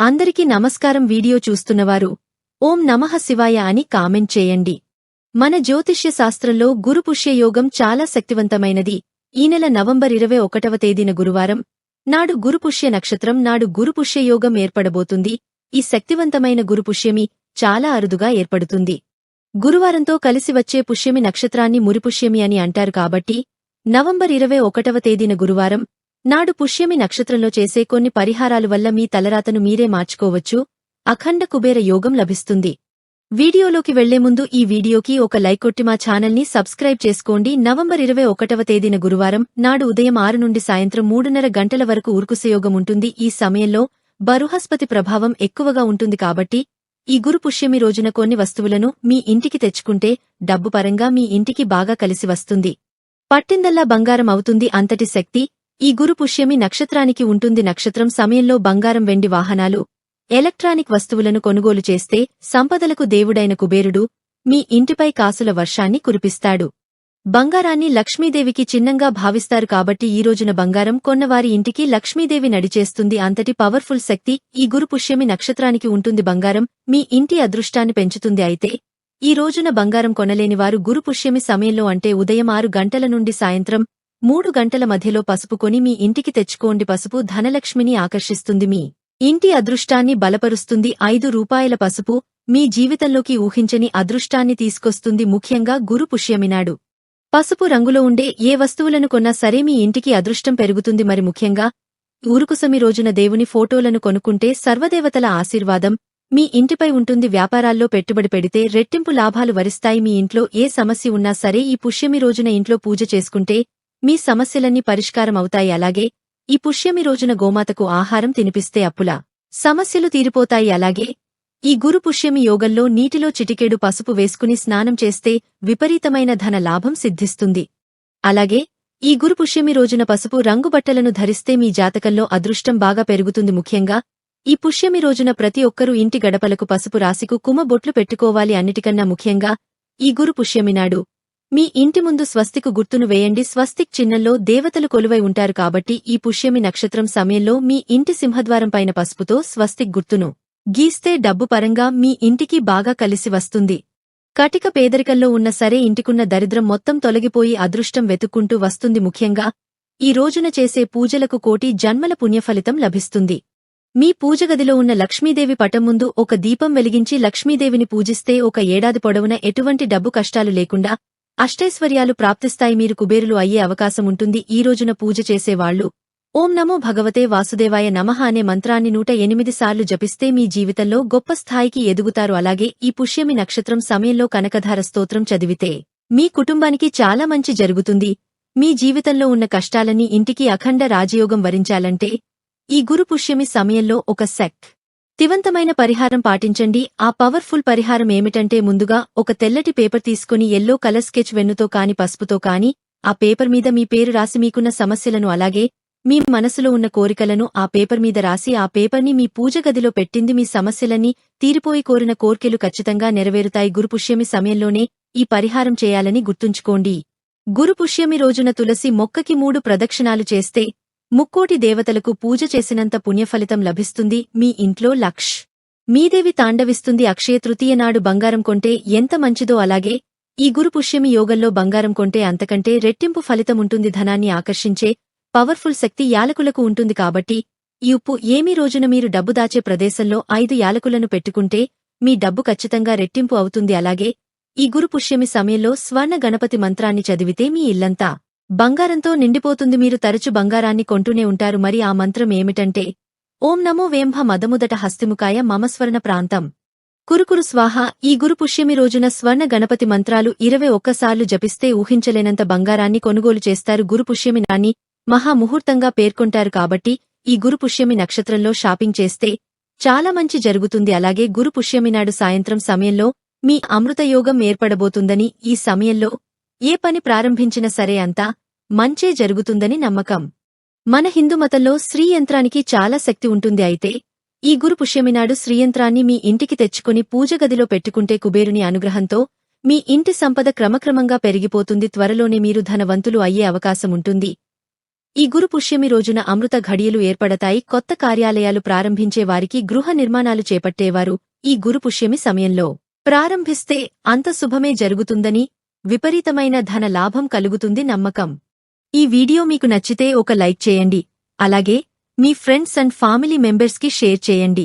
అందరికీ నమస్కారం. వీడియో చూస్తున్నవారు ఓం నమః శివాయ అని కామెంట్ చేయండి. మన జ్యోతిష్య శాస్త్రంలో గురు పుష్యయోగం చాలా శక్తివంతమైనది. ఈ నెల నవంబర్ ఇరవై ఒకటవ తేదీన గురువారం నాడు గురుపుష్య నక్షత్రం నాడు గురుపుష్యయోగం ఏర్పడబోతుంది. ఈ శక్తివంతమైన గురుపుష్యమి చాలా అరుదుగా ఏర్పడుతుంది. గురువారంతో కలిసి వచ్చే పుష్యమి నక్షత్రాన్ని మురిపుష్యమి అని అంటారు కాబట్టి నవంబర్ ఇరవై ఒకటవ తేదీన గురువారం నాడు పుష్యమి నక్షత్రంలో చేసే కొన్ని పరిహారాలు వల్ల మీ తలరాతను మీరే మార్చుకోవచ్చు. అఖండ కుబేర యోగం లభిస్తుంది. వీడియోలోకి వెళ్ళే ముందు ఈ వీడియోకి ఒక లైక్ కొట్టి మా ఛానల్ని సబ్స్క్రైబ్ చేసుకోండి. నవంబర్ ఇరవై ఒకటవ తేదీన గురువారం నాడు ఉదయం ఆరు నుండి సాయంత్రం మూడున్నర గంటల వరకు ఉరుకుసయోగం ఉంటుంది. ఈ సమయంలో బరుహస్పతి ప్రభావం ఎక్కువగా ఉంటుంది కాబట్టి ఈ గురు పుష్యమి రోజున కొన్ని వస్తువులను మీ ఇంటికి తెచ్చుకుంటే డబ్బు పరంగా మీ ఇంటికి బాగా కలిసి వస్తుంది. పట్టిందల్లా బంగారం అవుతుంది. అంతటి శక్తి ఈ గురు పుష్యమి నక్షత్రానికి ఉంటుంది నక్షత్రం సమయంలో బంగారం వెండి వాహనాలు ఎలక్ట్రానిక్ వస్తువులను కొనుగోలు చేస్తే సంపదలకు దేవుడైన కుబేరుడు మీ ఇంటిపై కాసుల వర్షాన్ని కురిపిస్తాడు. బంగారాన్ని లక్ష్మీదేవికి చిన్నంగా భావిస్తారు కాబట్టి ఈ రోజున బంగారం కొన్నవారి ఇంటికి లక్ష్మీదేవి నడిచేస్తుంది. అంతటి పవర్ఫుల్ శక్తి ఈ గురు పుష్యమి నక్షత్రానికి ఉంటుంది. బంగారం మీ ఇంటి అదృష్టాన్ని పెంచుతుంది. అయితే ఈ రోజున బంగారం కొనలేనివారు గురుపుష్యమి సమయంలో అంటే ఉదయం ఆరు గంటల నుండి సాయంత్రం మూడు గంటల మధ్యలో పసుపు కొని మీ ఇంటికి తెచ్చుకోండి. పసుపు ధనలక్ష్మిని ఆకర్షిస్తుంది. మీ ఇంటి అదృష్టాన్ని బలపరుస్తుంది. ఐదు రూపాయల పసుపు మీ జీవితంలోకి ఊహించని అదృష్టాన్ని తీసుకొస్తుంది. ముఖ్యంగా గురు పుష్యమినాడు పసుపు రంగులో ఉండే ఏ వస్తువులను కొన్నా సరే మీ ఇంటికి అదృష్టం పెరుగుతుంది. మరి ముఖ్యంగా ఊరుకుసమి రోజున దేవుని ఫోటోలను కొనుక్కుంటే సర్వదేవతల ఆశీర్వాదం మీ ఇంటిపై ఉంటుంది. వ్యాపారాల్లో పెట్టుబడి పెడితే రెట్టింపు లాభాలు వరిస్తాయి. మీ ఇంట్లో ఏ సమస్య ఉన్నా సరే ఈ పుష్యమి రోజున ఇంట్లో పూజ చేసుకుంటే మీ సమస్యలన్నీ పరిష్కారం అవుతాయి అలాగే ఈ పుష్యమి రోజున గోమాతకు ఆహారం తినిపిస్తే అప్పుల సమస్యలు తీరిపోతాయి. అలాగే ఈ గురు పుష్యమి యోగంలో నీటిలో చిటికేడు పసుపు వేసుకుని స్నానం చేస్తే విపరీతమైన ధన లాభం సిద్ధిస్తుంది. అలాగే ఈ గురు పుష్యమి రోజున పసుపు రంగు బట్టలను ధరిస్తే మీ జాతకంలో అదృష్టం బాగా పెరుగుతుంది. ముఖ్యంగా ఈ పుష్యమి రోజున ప్రతి ఒక్కరూ ఇంటి గడపలకు పసుపు రాసికు కుమ బొట్లు పెట్టుకోవాలి. అన్నిటికన్నా ముఖ్యంగా ఈ గురు పుష్యమి నాడు మీ ఇంటి ముందు స్వస్తికు గుర్తును వేయండి. స్వస్తిక్ చిహ్నంలో దేవతలు కొలువై ఉంటారు కాబట్టి ఈ పుష్యమి నక్షత్రం సమయంలో మీ ఇంటి సింహద్వారం పైన పసుపుతో స్వస్తిక్ గుర్తును గీస్తే డబ్బు పరంగా మీ ఇంటికి బాగా కలిసి వస్తుంది. కటిక పేదరికంలో ఉన్న సరే ఇంటికున్న దరిద్రం మొత్తం తొలగిపోయి అదృష్టం వెతుక్కుంటూ వస్తుంది ముఖ్యంగా ఈ రోజున చేసే పూజలకు కోటి జన్మల పుణ్యఫలితం లభిస్తుంది. మీ పూజగదిలో ఉన్న లక్ష్మీదేవి పటం ముందు ఒక దీపం వెలిగించి లక్ష్మీదేవిని పూజిస్తే ఒక ఏడాది పొడవున ఎటువంటి డబ్బు కష్టాలు లేకుండా అష్టైశ్వర్యాలు ప్రాప్తిస్తాయి మీరు కుబేరులు అయ్యే అవకాశం ఉంటుంది. ఈ రోజున పూజ చేసేవాళ్ళు ఓం నమో భగవతే వాసుదేవాయ నమః అనే మంత్రాన్ని నూట ఎనిమిది సార్లు జపిస్తే మీ జీవితంలో గొప్ప స్థాయికి ఎదుగుతారు. అలాగే ఈ పుష్యమి నక్షత్రం సమయంలో కనకధార స్తోత్రం చదివితే మీ కుటుంబానికి చాలా మంచి జరుగుతుంది. మీ జీవితంలో ఉన్న కష్టాలన్నీ ఇంటికి అఖండ రాజయోగం వరించాలంటే ఈ గురు పుష్యమి సమయంలో ఒక సెక్ తివంతమైన పరిహారం పాటించండి. ఆ పవర్ఫుల్ పరిహారం ఏమిటంటే ముందుగా ఒక తెల్లటి పేపర్ తీసుకుని ఎల్లో కలర్ స్కెచ్ వెన్నుతో కాని పసుపుతో కాని ఆ పేపర్ మీద మీ పేరు రాసి మీకున్న సమస్యలను అలాగే మీ మనసులో ఉన్న కోరికలను ఆ పేపర్ మీద రాసి ఆ పేపర్ని మీ పూజ గదిలో పెట్టింది మీ సమస్యలన్నీ తీరిపోయి కోరిన కోర్కెలు ఖచ్చితంగా నెరవేరుతాయి. గురుపుష్యమి సమయంలోనే ఈ పరిహారం చేయాలని గుర్తుంచుకోండి. గురుపుష్యమి రోజున తులసి మొక్కకి మూడు ప్రదక్షిణాలు చేస్తే ముక్కోటి దేవతలకు పూజ చేసినంత పుణ్యఫలితం లభిస్తుంది మీ ఇంట్లో లక్ష్. మీదేవి తాండవిస్తుంది అక్షయ తృతీయ నాడు బంగారం కొంటే ఎంత మంచిదో అలాగే ఈ గురుపుష్యమి యోగంలో బంగారం కొంటే అంతకంటే రెట్టింపు ఫలితం ఉంటుంది ధనాన్ని ఆకర్షించే పవర్ఫుల్ శక్తి యాలకులకు ఉంటుంది కాబట్టి ఈ ఉప్పు ఏమీ రోజున మీరు డబ్బు దాచే ప్రదేశంలో ఐదు యాలకులను పెట్టుకుంటే మీ డబ్బు ఖచ్చితంగా రెట్టింపు అవుతుంది అలాగే ఈ గురుపుష్యమి సమయంలో స్వర్ణ గణపతి మంత్రాన్ని చదివితే మీ ఇల్లంతా బంగారంతో నిండిపోతుంది మీరు తరచు బంగారాన్ని కొంటూనే ఉంటారు. మరి ఆ మంత్రం ఏమిటంటే ఓం నమో వేంభ మదముదట హస్తిముకాయ మమస్వర్ణ ప్రాంతం. కురుకురు స్వాహ ఈ గురు పుష్యమి రోజున స్వర్ణ గణపతి మంత్రాలు ఇరవై ఒక్కసార్లు జపిస్తే ఊహించలేనంత బంగారాన్ని కొనుగోలు చేస్తారు. గురు పుష్యమి నాన్ని మహాముహూర్తంగా పేర్కొంటారు కాబట్టి ఈ గురు పుష్యమి నక్షత్రంలో షాపింగ్ చేస్తే చాలా మంచి జరుగుతుంది. అలాగే గురు పుష్యమి నాడు సాయంత్రం సమయంలో మీ అమృతయోగం ఏర్పడబోతుందని ఈ సమయంలో ఏ పని ప్రారంభించినా సరే అంతా మంచే జరుగుతుందని నమ్మకం. మన హిందుమతంలో శ్రీయంత్రానికి చాలా శక్తి ఉంటుంది అయితే ఈ గురు పుష్యమినాడు శ్రీయంత్రాన్ని మీ ఇంటికి తెచ్చుకుని పూజగదిలో పెట్టుకుంటే కుబేరుని అనుగ్రహంతో మీ ఇంటి సంపద క్రమక్రమంగా పెరిగిపోతుంది త్వరలోనే మీరు ధనవంతులు అయ్యే అవకాశం ఉంటుంది. ఈ గురు పుష్యమి రోజున అమృత ఘడియలు ఏర్పడతాయి కొత్త కార్యాలయాలు ప్రారంభించే వారికి గృహ నిర్మాణాలు చేపట్టేవారు ఈ గురు పుష్యమి సమయంలో. ప్రారంభిస్తే అంత శుభమే జరుగుతుందని విపరీతమైన ధన లాభం కలుగుతుంది నమ్మకం. ఈ వీడియో మీకు నచ్చితే ఒక లైక్ చేయండి. అలాగే మీ ఫ్రెండ్స్ అండ్ ఫ్యామిలీ మెంబర్స్కి షేర్ చేయండి.